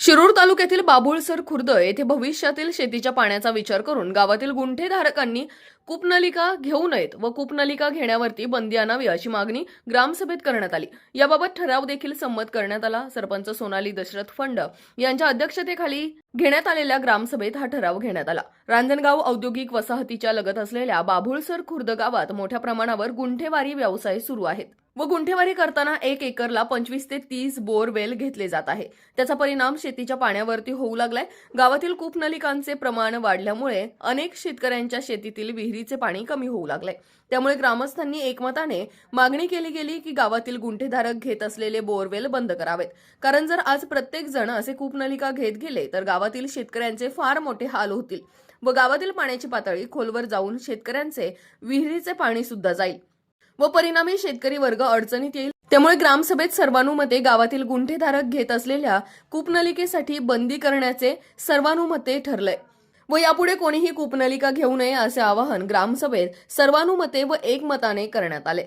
शिरूर तालुक्यातील बाभुळसर खुर्द येथे भविष्यातील शेतीच्या पाण्याचा विचार करून गावातील गुंठेधारकांनी कूपनलिका घेऊ नयेत व कूपनलिका घेण्यावरती बंदी आणावी अशी मागणी ग्रामसभेत करण्यात आली. याबाबत ठराव देखील संमत करण्यात आला. सरपंच सोनाली दशरथ फंड यांच्या अध्यक्षतेखाली घेण्यात आलेल्या ग्रामसभेत हा ठराव घेण्यात आला. रांजणगाव औद्योगिक वसाहतीच्या लगत असलेल्या बाभुळसर खुर्द गावात मोठ्या प्रमाणावर गुंठेवारी व्यवसाय सुरू आहेत. व गुंठेवारी करताना एक एकरला पंचवीस ते तीस बोरवेल घेतले जात आहे. त्याचा परिणाम शेतीच्या पाण्यावरती होऊ लागलाय. गावातील कूपनलिकांचे प्रमाण वाढल्यामुळे अनेक शेतकऱ्यांच्या शेतीतील विहिरीचे पाणी कमी होऊ लागले त्यामुळे ग्रामस्थांनी एकमताने मागणी केली गेली की गावातील गुंठेधारक घेत असलेले बोरवेल बंद करावेत. कारण जर आज प्रत्येक जण असे कूपनलिका घेत गेले तर गावातील शेतकऱ्यांचे फार मोठे हाल होतील व गावातील पाण्याची पातळी खोलवर जाऊन शेतकऱ्यांचे विहिरीचे पाणी सुद्धा जाईल. व परिणामी शेतकरी वर्ग अडचणीत येईल. त्यामुळे ग्रामसभेत सर्वानुमते गावातील गुंठेधारक घेत असलेल्या कूपनलिकेसाठी बंदी करण्याचे सर्वानुमते ठरले व यापुढे कोणीही कूपनलिका घेऊ नये असे आवाहन ग्रामसभेत सर्वानुमते व एकमताने करण्यात आले.